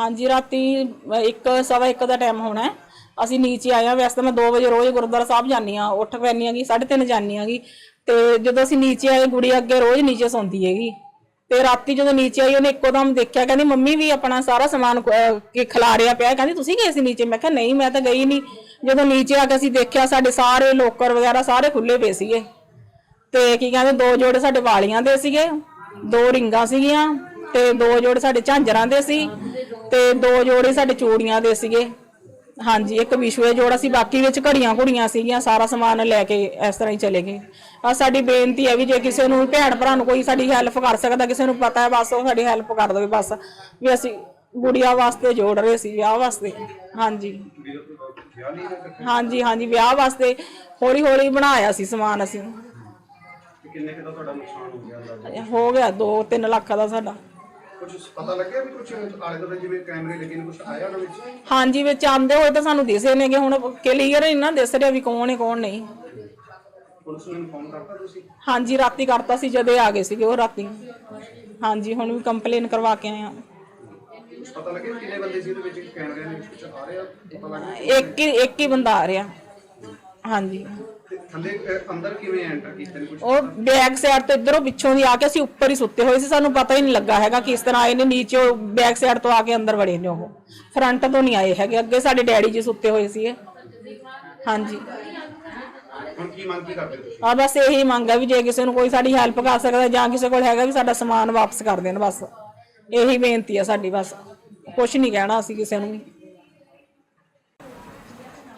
ਹਾਂਜੀ ਰਾਤੀ 1 ਸਵਾ 1 ਦਾ ਟਾਈਮ ਹੋਣਾ ਹੈ। ਅਸੀਂ ਨੀਚੇ ਆਏ ਆ ਵੈਸੇ ਤਾਂ ਮੈਂ 2 ਵਜੇ ਰੋਜ਼ ਗੁਰਦੁਆਰਾ ਸਾਹਿਬ ਜਾਂਦੀ ਆ ਉੱਠ ਪੈਣੀ ਆਗੀ 3:30 ਜਾਂਦੀ ਆਗੀ ਤੇ ਜਦੋਂ ਅਸੀਂ ਨੀਚੇ ਆਏ ਗੁੜੀ ਅੱਗੇ ਰੋਜ਼ ਨੀਚੇ ਸੌਂਦੀ ਹੈਗੀ। ਤੇ ਰਾਤੀ ਜਦੋਂ ਨੀਚੇ ਆਈ ਉਹਨੇ ਇੱਕੋ ਦਮ ਦੇਖਿਆ ਕਹਿੰਦੀ ਮੰਮੀ ਵੀ ਆਪਣਾ ਸਾਰਾ ਸਮਾਨ ਅਹ, ਕਿ ਖਿਲਾਰਿਆ ਪਿਆ ਕਹਿੰਦੀ ਤੁਸੀਂ ਗਏ ਸੀ ਨੀਚੇ? ਮੈਂ ਕਿਹਾ ਨਹੀਂ ਮੈਂ ਤਾਂ ਗਈ ਨਹੀਂ। ਜਦੋਂ ਨੀਚੇ ਆ ਕੇ ਅਸੀਂ ਦੇਖਿਆ ਸਾਡੇ ਸਾਰੇ ਲੋਕਰ ਵਗੈਰਾ ਸਾਰੇ ਖੁੱਲੇ ਪਏ ਸੀਗੇ। ਤੇ ਕੀ ਕਹਿੰਦੇ ਦੋ ਜੋੜੇ ਸਾਡੇ ਵਾਲੀਆਂ ਦੇ ਸੀਗੇ ਦੋ ਰਿੰਗਾਂ ਸੀਗੀਆਂ ਤੇ ਦੋ ਜੋੜੇ ਸਾਡੇ ਝਾਂਜਰਾਂ ਦੇ ਸੀ। ਤੇ ਦੋ ਜੋੜੇ ਸਾਡੇ ਚੂੜੀਆਂ ਦੇ ਸੀਗੇ। ਹਾਂਜੀ ਇੱਕ ਵਿਸ਼ਵੇ ਜੋੜਾ ਸੀ ਬਾਕੀ ਵਿੱਚ ਘੜੀਆਂ ਘੁੜੀਆਂ ਸੀਗੀਆਂ ਸਾਰਾ ਸਮਾਨ ਲੈ ਕੇ ਇਸ ਤਰ੍ਹਾਂ ਹੀ ਚਲੇ ਗਏ। ਆ ਸਾਡੀ ਬੇਨਤੀ ਹੈ ਵੀ ਜੇ ਕਿਸੇ ਨੂੰ ਭੈਣ ਭਰਾ ਨੂੰ ਕੋਈ ਸਾਡੀ ਹੈਲਪ ਕਰ ਸਕਦਾ ਕਿਸੇ ਨੂੰ ਪਤਾ ਹੈ ਬਸ ਉਹ ਸਾਡੀ ਹੈਲਪ ਕਰ ਦੇਵੇ ਬਸ। ਵੀ ਅਸੀਂ ਗੁੜੀਆ ਵਾਸਤੇ ਜੋੜ ਰਹੇ ਸੀ ਵਿਆਹ ਵਾਸਤੇ। ਹਾਂਜੀ। ਹਾਂਜੀ ਹਾਂਜੀ ਵਿਆਹ ਵਾਸਤੇ ਹੌਲੀ ਹੌਲੀ ਬਣਾਇਆ ਸੀ ਸਮਾਨ ਅਸੀਂ। ਕਿੰਨੇ ਕੁ ਦਾ ਤੁਹਾਡਾ ਨੁਕਸਾਨ ਹੋ ਗਿਆ? ਹੋ ਗਿਆ 2-3 ਲੱਖ ਦਾ ਸਾਡਾ। ਕੁਝ ਪਤਾ ਲੱਗਿਆ ਵੀ ਕੁਝ ਆਲੇ ਦੁਆਲੇ ਜਿਵੇਂ ਕੈਮਰੇ ਲੱਗੇ ਨੇ ਕੁਝ ਆਇਆ ਨਾ ਵਿੱਚ? ਹਾਂਜੀ ਵਿੱਚ ਆਂਦੇ ਹੋਏ ਤਾਂ ਸਾਨੂੰ ਦਿਸੇ ਨੇਗੇ ਹੁਣ ਕਲੀਅਰ ਨਹੀਂ ਨਾ ਦਿਸ ਰਿਹਾ ਵੀ ਕੌਣ ਹੈ ਕੌਣ ਨਹੀਂ। ਪੁਲਿਸ ਨੂੰ ਇਨਫੋਰਮ ਕਰਤਾ ਤੁਸੀਂ? ਹਾਂਜੀ ਰਾਤੀ ਕਰਤਾ ਸੀ ਜਦੋਂ ਇਹ ਆ ਗਏ ਸੀਗੇ ਉਹ ਰਾਤੀ। ਹਾਂਜੀ ਹੁਣ ਵੀ ਕੰਪਲੇਨ ਕਰਵਾ ਕੇ ਆਏ ਆ ਪਤਾ ਲੱਗਿਆ ਕਿੰਨੇ ਬੰਦੇ ਸੀ ਇਹਦੇ ਵਿੱਚ ਕੈਮਰੇ ਦੇ ਵਿੱਚ ਕੁਝ ਆ ਰਿਹਾ? ਪਤਾ ਲੱਗਿਆ? ਇੱਕ ਹੀ ਇੱਕ ਹੀ ਬੰਦਾ ਆ ਰਿਹਾ। ਹਾਂਜੀ। ਤੇ ਥੱਲੇ ਅਹ, ਅੰਦਰ ਕਿਵੇਂ ਐਂਟਰ ਕੀਤੇ ਨੇ ਕੁਝ ਉਹ ਬੈਕ ਸਾਈਡ ਤੋਂ ਇਧਰੋਂ ਪਿੱਛੋਂ ਦੀ ਆ ਕੇ ਅਸੀਂ ਉੱਪਰ ਹੀ ਸੁੱਤੇ ਹੋਏ ਸੀ ਸਾਨੂੰ ਪਤਾ ਹੀ ਨਹੀਂ ਲੱਗਾ ਹੈਗਾ ਕਿਸ ਤਰ੍ਹਾਂ ਆਏ ਨੇ ਨੀਚੇ ਬੈਕ ਸਾਈਡ ਤੋਂ ਆ ਕੇ ਅੰਦਰ ਵੜੇ ਨੇ ਉਹ। ਫਰੰਟ ਤੋਂ ਨਹੀਂ ਆਏ ਹੈਗੇ ਅੱਗੇ ਸਾਡੇ ਡੈਡੀ ਜੀ ਸੁੱਤੇ ਹੋਏ ਸੀਗੇ। ਹਾਂਜੀ। ਹੁਣ ਕੀ ਮੰਗ ਕੀ ਕਰਦੇ ਤੁਸੀਂ? ਆ ਬਸ ਇਹੀ ਮੰਗ ਹੈ ਵੀ ਜੇ ਕਿਸੇ ਨੂੰ ਕੋਈ ਸਾਡੀ ਹੈਲਪ ਕਰ ਸਕਦਾ ਜਾਂ ਕਿਸੇ ਕੋਲ ਹੈਗਾ ਵੀ ਸਾਡਾ ਸਮਾਨ ਵਾਪਸ ਕਰ ਦੇਣ ਬਸ। ਇਹੀ ਬੇਨਤੀ ਹੈ ਸਾਡੀ ਬਸ। ਕੁਝ ਨਹੀਂ ਕਹਿਣਾ ਅਸੀਂ ਕਿਸੇ ਨੂੰ ਵੀ।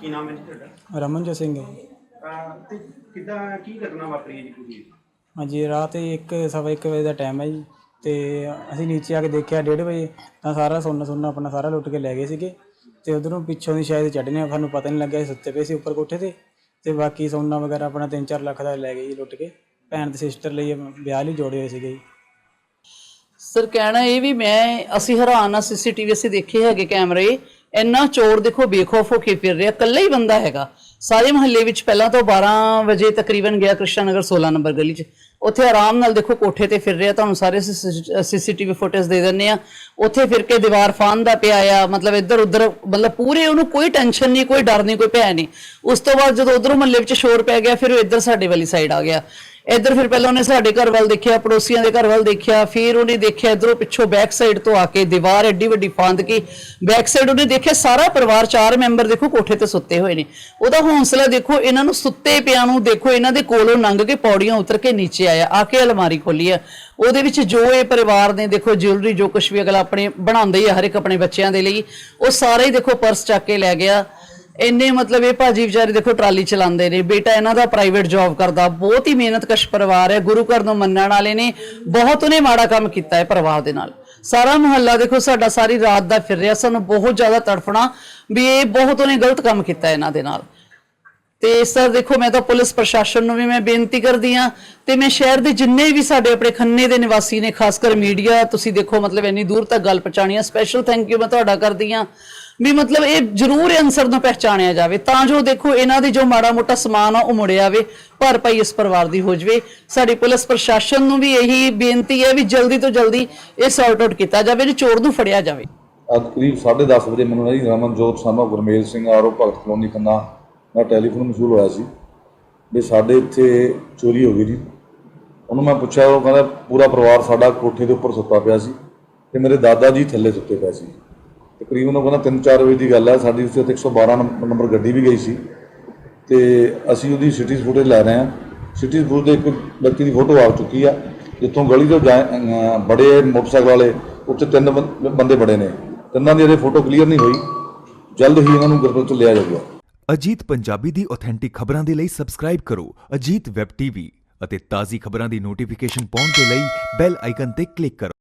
ਕੀ ਨਾਮ ਹੈ ਜੀ ਤੁਹਾਡਾ? ਰਮਨਜੋਤ ਸਿੰਘ ਹੈ ਜੀ। ਅਹ, ਤੇ ਕਿੱਦਾਂ ਕੀ ਘਟਨਾ ਵਾਪਰੀ ਹੈ ਜੀ ਪੂਰੀ? ਹਾਂਜੀ ਰਾਤ ਇੱਕ ਸਵਾ ਇੱਕ ਵਜੇ ਦਾ ਟਾਈਮ ਹੈ ਜੀ। ਤੇ ਅਸੀਂ ਨੀਚੇ ਆ ਕੇ ਦੇਖਿਆ 1:30 ਵਜੇ ਤਾਂ ਸਾਰਾ ਸੋਨਾ ਸੋਨਾ ਆਪਣਾ ਸਾਰਾ ਲੁੱਟ ਕੇ ਲੈ ਗਏ ਸੀਗੇ। ਤੇ ਉਧਰੋਂ ਪਿੱਛੋਂ ਦੀ ਸ਼ਾਇਦ ਚੜ੍ਹਨੇ ਸਾਨੂੰ ਪਤਾ ਨਹੀਂ ਲੱਗਿਆ ਅਸੀਂ ਸੁੱਤੇ ਪਏ ਸੀ ਉੱਪਰ ਕੋਠੇ ਤੇ। ਤੇ ਬਾਕੀ ਸੋਨਾ ਵਗੈਰਾ ਆਪਣਾ 3-4 ਲੱਖ ਦਾ ਲੈ ਗਏ ਜੀ ਲੁੱਟ ਕੇ। ਭੈਣ ਤੇ ਸਿਸਟਰ ਲਈ ਵਿਆਹ ਲਈ ਜੋੜੇ ਹੋਏ ਸੀਗੇ ਜੀ। ਸਰ ਕਹਿਣਾ ਇਹ ਵੀ ਮੈਂ ਅਸੀਂ ਹੈਰਾਨ ਆ ਸੀਸੀਟੀਵੀ ਅਸੀਂ ਦੇਖੇ ਹੈਗੇ ਕੈਮਰੇ। ਇੰਨਾ ਚੋਰ ਦੇਖੋ ਬੇਖੌਫ ਹੋ ਕੇ ਫਿਰ ਰਿਹਾ, ਇਕੱਲਾ ਹੀ ਬੰਦਾ ਹੈਗਾ। ਸਾਰੇ ਮਹੱਲੇ ਵਿੱਚ ਪਹਿਲਾਂ ਤੋਂ 12 ਵਜੇ ਤਕਰੀਬਨ ਗਿਆ ਕ੍ਰਿਸ਼ਨ ਨਗਰ 16 ਨੰਬਰ ਗਲੀ 'ਚ। ਉੱਥੇ ਆਰਾਮ ਨਾਲ ਦੇਖੋ ਕੋਠੇ ਤੇ ਫਿਰ ਰਿਹਾ, ਤੁਹਾਨੂੰ ਸਾਰੇ ਸੀਸੀਟੀਵੀ ਫੁਟੇਜ ਦੇ ਦਿੰਨੇ ਆ ਉੱਥੇ ਫਿਰ ਕੇ ਦੀਵਾਰ ਫਾਨ ਦਾ ਪਿਆ ਆ, ਮਤਲਬ ਇੱਧਰ ਉੱਧਰ ਮਤਲਬ ਪੂਰੇ ਉਹਨੂੰ ਕੋਈ ਟੈਨਸ਼ਨ ਨਹੀਂ, ਕੋਈ ਡਰ ਨਹੀਂ, ਕੋਈ ਭੈ ਨਹੀਂ। ਉਸ ਤੋਂ ਬਾਅਦ ਜਦੋਂ ਉਧਰੋਂ ਮਹੱਲੇ ਵਿੱਚ ਸ਼ੋਰ ਪੈ ਗਿਆ, ਫਿਰ ਉਹ ਇੱਧਰ ਸਾਡੇ ਵਾਲੀ ਸਾਈਡ ਆ ਗਿਆ। ਇੱਧਰ ਫਿਰ ਪਹਿਲਾਂ ਉਹਨੇ ਸਾਡੇ ਘਰ ਵੱਲ ਦੇਖਿਆ, ਪੜੋਸੀਆਂ ਦੇ ਘਰ ਵੱਲ ਦੇਖਿਆ, ਫਿਰ ਉਹਨੇ ਦੇਖਿਆ ਇਧਰੋਂ ਪਿੱਛੋਂ ਬੈਕ ਸਾਈਡ ਤੋਂ ਆ ਕੇ ਦੀਵਾਰ ਐਡੀ ਵੱਡੀ ਫਾਂਦ ਕੇ ਬੈਕ ਸਾਈਡ ਉਹਨੇ ਦੇਖਿਆ ਸਾਰਾ ਪਰਿਵਾਰ, ਚਾਰ ਮੈਂਬਰ ਦੇਖੋ ਕੋਠੇ ਤੇ ਸੁੱਤੇ ਹੋਏ ਨੇ। ਉਹਦਾ ਹੌਂਸਲਾ ਦੇਖੋ, ਇਹਨਾਂ ਨੂੰ ਸੁੱਤੇ ਪਿਆਂ ਨੂੰ ਦੇਖੋ, ਇਹਨਾਂ ਦੇ ਕੋਲੋਂ ਲੰਘ ਕੇ ਪੌੜੀਆਂ ਉਤਰ ਕੇ ਨੀਚੇ ਆਇਆ, ਆ ਕੇ ਅਲਮਾਰੀ ਖੋਲੀ ਆ। ਉਹਦੇ ਵਿੱਚ ਜੋ ਇਹ ਪਰਿਵਾਰ ਨੇ ਦੇਖੋ ਜਿਊਲਰੀ ਜੋ ਕੁਝ ਵੀ ਅਗਲਾ ਆਪਣੇ ਬਣਾਉਂਦੇ ਹੀ ਆ ਹਰ ਇੱਕ ਆਪਣੇ ਬੱਚਿਆਂ ਦੇ ਲਈ, ਉਹ ਸਾਰਾ ਹੀ ਦੇਖੋ ਪਰਸ ਚੱਕ ਕੇ ਲੈ ਗਿਆ। ਇੰਨੇ ਮਤਲਬ ਇਹ ਭਾਜੀ ਵਿਚਾਰੇ ਦੇਖੋ ਟਰਾਲੀ ਚਲਾਉਂਦੇ ਨੇ, ਬੇਟਾ ਇਹਨਾਂ ਦਾ ਪ੍ਰਾਈਵੇਟ ਜੌਬ ਕਰਦਾ, ਬਹੁਤ ਹੀ ਮਿਹਨਤਕਸ਼ ਪਰਿਵਾਰ ਹੈ, ਗੁਰੂ ਘਰ ਨੂੰ ਮੰਨਣ ਵਾਲੇ ਨੇ, ਬਹੁਤ ਉਹਨੇ ਮਾੜਾ ਕੰਮ ਕੀਤਾ ਹੈ ਪਰਿਵਾਰ ਦੇ ਨਾਲ। ਸਾਰਾ ਮੁਹੱਲਾ ਦੇਖੋ ਸਾਡਾ ਸਾਰੀ ਰਾਤ ਦਾ ਫਿਰ ਰਿਹਾ, ਸਾਨੂੰ ਬਹੁਤ ਜ਼ਿਆਦਾ ਤੜਫਣਾ ਵੀ ਇਹ ਬਹੁਤ ਉਹਨੇ ਗਲਤ ਕੰਮ ਕੀਤਾ ਇਹਨਾਂ ਦੇ ਨਾਲ। ਤੇ ਸਰ ਦੇਖੋ ਮੈਂ ਤਾਂ ਪੁਲਿਸ ਪ੍ਰਸ਼ਾਸਨ ਨੂੰ ਵੀ ਮੈਂ ਬੇਨਤੀ ਕਰਦੀ ਆ ਤੇ ਮੈਂ ਸ਼ਹਿਰ ਦੇ ਜਿੰਨੇ ਵੀ ਸਾਡੇ ਆਪਣੇ ਖੰਨੇ ਦੇ ਨਿਵਾਸੀ ਨੇ, ਖਾਸ ਕਰ ਮੀਡੀਆ, ਤੁਸੀਂ ਦੇਖੋ ਮਤਲਬ ਇੰਨੀ ਦੂਰ ਤੱਕ ਗੱਲ ਪਹੁੰਚਾਣੀ ਆ ਸਪੈਸ਼ਲ ਥੈਂਕ ਯੂ ਮੈਂ ਤੁਹਾਡਾ ਕਰਦੀ ਆ ਵੀ ਮਤਲਬ ਇਹ ਜ਼ਰੂਰ ਇਹ ਅਨਸਰ ਨੂੰ ਪਹਿਚਾਣਿਆ ਜਾਵੇ। ਤਾਂ ਜੋ ਦੇਖੋ, ਇਹਨਾਂ ਦੇ ਜੋ ਮਾੜਾ ਮੋਟਾ ਸਮਾਨ ਆ, ਉਹ ਮੁੜਿਆ ਆਵੇ ਭਰਪਾਈ ਇਸ ਪਰਿਵਾਰ ਦੀ ਹੋ ਜਵੇ। ਸਾਡੀ ਪੁਲਿਸ ਪ੍ਰਸ਼ਾਸਨ ਨੂੰ ਵੀ ਇਹੀ ਬੇਨਤੀ ਹੈ ਵੀ ਜਲਦੀ ਤੋਂ ਜਲਦੀ ਇਹ ਸੌਰਟ ਆਊਟ ਕੀਤਾ ਜਾਵੇ ਤੇ ਚੋਰ ਨੂੰ ਫੜਿਆ ਜਾਵੇ। ਅੱਜ ਕਰੀਬ 10:30 ਵਜੇ ਮੈਨੂੰ ਨਾ ਜੀ ਰਮਨਜੋਤ ਸਾਮਾ ਗੁਰਮੇਲ ਸਿੰਘ ਆਰੋ, ਭਗਤ ਕਲੋਨੀ ਖੰਨਾ ਦਾ ਟੈਲੀਫੋਨ ਮਸੂਲ ਹੋਇਆ ਸੀ। ਵੀ ਸਾਡੇ ਇੱਥੇ ਚੋਰੀ ਹੋ ਗਈ ਜੀ। ਉਹਨੂੰ ਮੈਂ ਪੁੱਛਿਆ, ਉਹ ਕਹਿੰਦਾ, ਪੂਰਾ ਪਰਿਵਾਰ ਸਾਡਾ ਕੋਠੇ ਦੇ ਉੱਪਰ ਸੁੱਤਾ ਪਿਆ ਸੀ ਤੇ ਮੇਰੇ ਦਾਦਾ ਜੀ ਥੱਲੇ ਸੁੱਤੇ ਪਏ ਸੀ। ਤਕਰੀਬਨ ਉਹ ਕਹਿੰਦਾ 3-4 ਵਜੇ ਦੀ ਗੱਲ ਹੈ ਸਾਡੀ ਉਸ ਤੇ 112 ਨੰਬਰ ਗੱਡੀ ਵੀ ਗਈ ਸੀ। ਤੇ ਅਸੀਂ ਉਹਦੀ ਸਿਟੀਜ਼ ਫੁਟੇਜ ਲੈ ਰਹੇ ਹਾਂ। ਸਿਟੀਜ਼ ਫੁਟੇਜ ਦੇ ਇੱਕ ਵਿਅਕਤੀ ਦੀ ਫੋਟੋ ਆ ਚੁੱਕੀ ਆ, ਜਿੱਥੋਂ ਗਲੀ ਤੋਂ ਜਾ- ਬੜੇ ਮੋਟਰਸਾਈਕਲ ਵਾਲੇ, ਉੱਥੇ ਤਿੰਨ ਬੰਦੇ ਬੜੇ ਨੇ। ਤਿੰਨਾਂ ਦੀ ਅਜੇ ਫੋਟੋ ਕਲੀਅਰ ਨਹੀਂ ਹੋਈ। ਜਲਦ ਹੀ ਇਹਨਾਂ ਨੂੰ ਗਿਰਫਤਾਰ ਚ ਲਿਆ ਜਾਊਗਾ। ਅਜੀਤ ਪੰਜਾਬੀ ਦੀ ਆਥੈਂਟਿਕ ਖਬਰਾਂ ਦੇ ਲਈ ਸਬਸਕ੍ਰਾਈਬ ਕਰੋ ਅਜੀਤ ਵੈਬ ਟੀਵੀ ਅਤੇ ਤਾਜ਼ੀ ਖਬਰਾਂ ਦੀ ਨੋਟੀਫਿਕੇਸ਼ਨ ਪਾਉਣ ਦੇ ਲਈ ਬੈਲ ਆਈਕਨ ਤੇ ਕਲਿੱਕ ਕਰੋ।